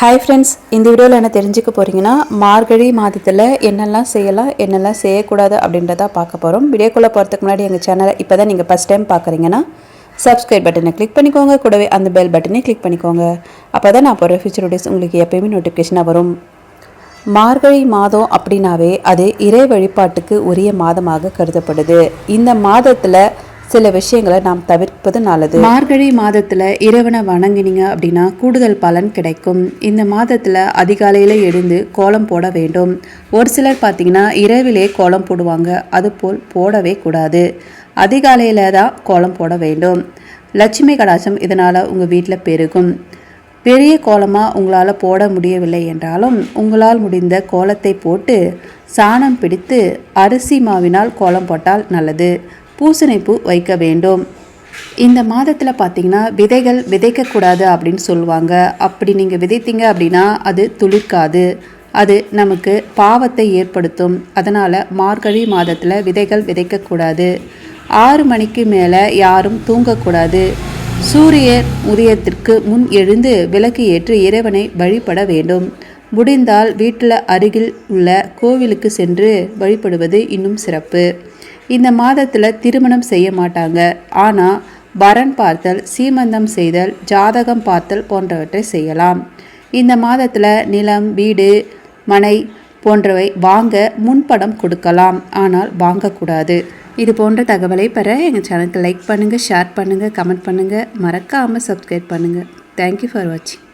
Hi friends இந்த வீடியோவில் என்ன தெரிஞ்சுக்க போகிறீங்கன்னா மார்கழி மாதத்தில் என்னெல்லாம் செய்யலாம் என்னெல்லாம் செய்யக்கூடாது அப்படின்றத பார்க்க போகிறோம் வீடியோக்குள்ளே போகிறதுக்கு முன்னாடி எங்கள் சேனலை இப்போ தான் நீங்கள் ஃபஸ்ட் டைம் பார்க்குறீங்கன்னா சப்ஸ்கிரைப் பட்டனை கிளிக் பண்ணிக்கோங்க. கூடவே அந்த பெல் பட்டனை கிளிக் பண்ணிக்கோங்க. அப்போ தான் நான் போகிற ஃபியூச்சர் வீடியோஸ் உங்களுக்கு எப்பயுமே நோட்டிஃபிகேஷனாக வரும். மார்கழி மாதம் அப்படின்னாவே அது இறை வழிபாட்டுக்கு உரிய மாதமாக கருதப்படுது. இந்த மாதத்தில் சில விஷயங்களை நாம் தவிர்ப்பது நல்லது. மார்கழி மாதத்தில் இறைவனை வணங்கினீங்க அப்படின்னா கூடுதல் பலன் கிடைக்கும். இந்த மாதத்தில் அதிகாலையில் எழுந்து கோலம் போட வேண்டும். ஒரு சிலர் பார்த்தீங்கன்னா இரவிலே கோலம் போடுவாங்க. அதுபோல் போடவே கூடாது. அதிகாலையில் தான் கோலம் போட வேண்டும். லட்சுமி கடாசம் இதனால் உங்கள் வீட்டில் பெருகும். பெரிய கோலமாக உங்களால் போட முடியவில்லை என்றாலும் உங்களால் முடிந்த கோலத்தை போட்டு சாணம் பிடித்து அரிசி மாவினால் கோலம் போட்டால் நல்லது. பூசணிப்பூ வைக்க வேண்டும். இந்த மாதத்தில் பார்த்தீங்கன்னா விதைகள் விதைக்கக்கூடாது அப்படின்னு சொல்லுவாங்க. அப்படி நீங்கள் விதைத்தீங்க அப்படின்னா அது துளிர்க்காது. அது நமக்கு பாவத்தை ஏற்படுத்தும். அதனால் மார்கழி மாதத்தில் விதைகள் விதைக்கக்கூடாது. ஆறு மணிக்கு மேலே யாரும் தூங்கக்கூடாது. சூரியன் உதயத்திற்கு முன் எழுந்து விளக்கு ஏற்று இறைவனை வழிபட வேண்டும். முடிந்தால் வீட்டில் அருகில் உள்ள கோவிலுக்கு சென்று வழிபடுவது இன்னும் சிறப்பு. இந்த மாதத்தில் திருமணம் செய்ய மாட்டாங்க. ஆனால் வரன் பார்த்தல் சீமந்தம் செய்தல் ஜாதகம் பார்த்தல் போன்றவற்றை செய்யலாம். இந்த மாதத்தில் நிலம் வீடு மனை போன்றவை வாங்க முன்படம் கொடுக்கலாம். ஆனால் வாங்கக்கூடாது. இது போன்ற தகவலை பெற எங்கள் சேனலுக்கு லைக் பண்ணுங்கள் ஷேர் பண்ணுங்கள் கமெண்ட் பண்ணுங்கள் மறக்காமல் சப்ஸ்கிரைப் பண்ணுங்கள் தேங்க்யூ ஃபார் வாட்சிங்